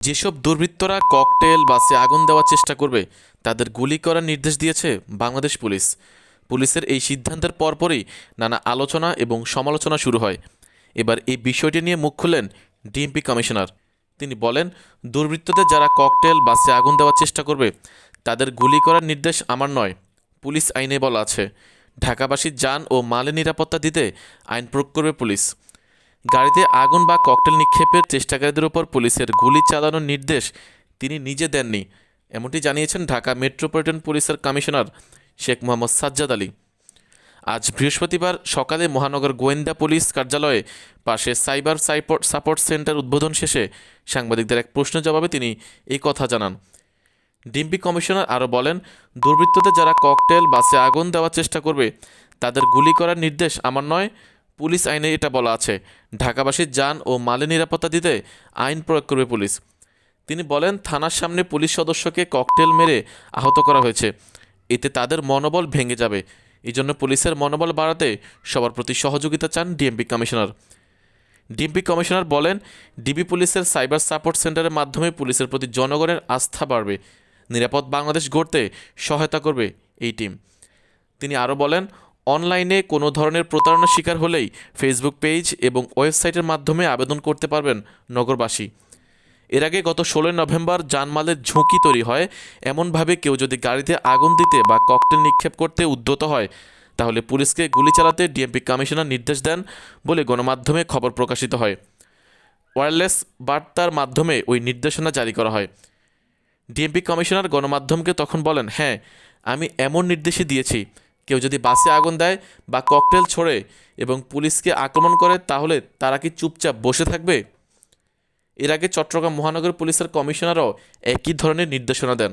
যেসব দুর্বৃত্তরা ককটেল, বাসে আগুন দেওয়ার চেষ্টা করবে, তাদের গুলি করার নির্দেশ দিয়েছে বাংলাদেশ পুলিশ। পুলিশের এই সিদ্ধান্তের পরপরই নানা আলোচনা এবং সমালোচনা শুরু হয়। এবার এই বিষয়টি নিয়ে মুখ খুললেন ডিএমপি কমিশনার। তিনি বলেন, দুর্বৃত্তদের যারা ককটেল, বাসে আগুন দেওয়ার চেষ্টা করবে, তাদের গুলি করার নির্দেশ আমার নয়, পুলিশ আইনে বলা আছে। ঢাকাবাসীর যান ও মালের নিরাপত্তা দিতে আইন প্রয়োগ করবে পুলিশ। গাড়িতে আগুন বা ককটেল নিক্ষেপের চেষ্টাকারীদের ওপর পুলিশের গুলি চালানোর নির্দেশ তিনি নিজে দেননি, এমনটি জানিয়েছেন ঢাকা মেট্রোপলিটন পুলিশের কমিশনার শেখ মোহাম্মদ সাজ্জাদ আলী। আজ বৃহস্পতিবার সকালে মহানগর গোয়েন্দা পুলিশ কার্যালয়ে পাশে সাইবার সাইপোর্ট সাপোর্ট সেন্টার উদ্বোধন শেষে সাংবাদিকদের এক প্রশ্ন জবাবে তিনি এই কথা জানান। ডিম্পি কমিশনার আরও বলেন, দুর্বৃত্তদের যারা ককটেল, বাসে আগুন দেওয়ার চেষ্টা করবে, তাদের গুলি করার নির্দেশ আমার নয় পুলিশ আইনে এটা বলা আছে ঢাকাবাসীর যান ও মালের নিরাপত্তা দিতে আইন প্রয়োগ করবে পুলিশ। তিনি বলেন, থানার সামনে পুলিশ সদস্যকে ককটেল মেরে আহত করা হয়েছে। এতে তাদের মনোবল ভেঙে যাবে। এই জন্য পুলিশের মনোবল বাড়াতে সবার প্রতি সহযোগিতা চান ডিএমপি কমিশনার। ডিএমপি কমিশনার বলেন, ডিবি পুলিশের সাইবার সাপোর্ট সেন্টারের মাধ্যমে পুলিশের প্রতি জনগণের আস্থা বাড়বে। নিরাপদ বাংলাদেশ গড়তে সহায়তা করবে এই টিম। তিনি আরও বলেন অনলাইনে কোনো ধরনের প্রতারণার শিকার হলেই ফেসবুক পেজ এবং ওয়েবসাইটের মাধ্যমে আবেদন করতে পারবেন নগরবাসী। এর আগে গত ষোলোই নভেম্বর জানমালের ঝুঁকি তৈরি হয়। এমনভাবে কেউ যদি গাড়িতে আগুন দিতে বা ককটেল নিক্ষেপ করতে উদ্যত হয়, তাহলে পুলিশকে গুলি চালাতে ডিএমপি কমিশনার নির্দেশ দেন বলে গণমাধ্যমে খবর প্রকাশিত হয়। ওয়্যারলেস বার্তার মাধ্যমে ওই নির্দেশনা জারি করা হয়। ডিএমপি কমিশনার গণমাধ্যমকে তখন বলেন হ্যাঁ আমি এমন নির্দেশই দিয়েছি। কেউ যদি বাসে আগুন দেয় বা ককটেল ছোড়ে এবং পুলিশকে আক্রমণ করে, তাহলে তারা কি চুপচাপ বসে থাকবে? এর আগে চট্টগ্রাম মহানগর পুলিশের কমিশনারও একই ধরনের নির্দেশনা দেন।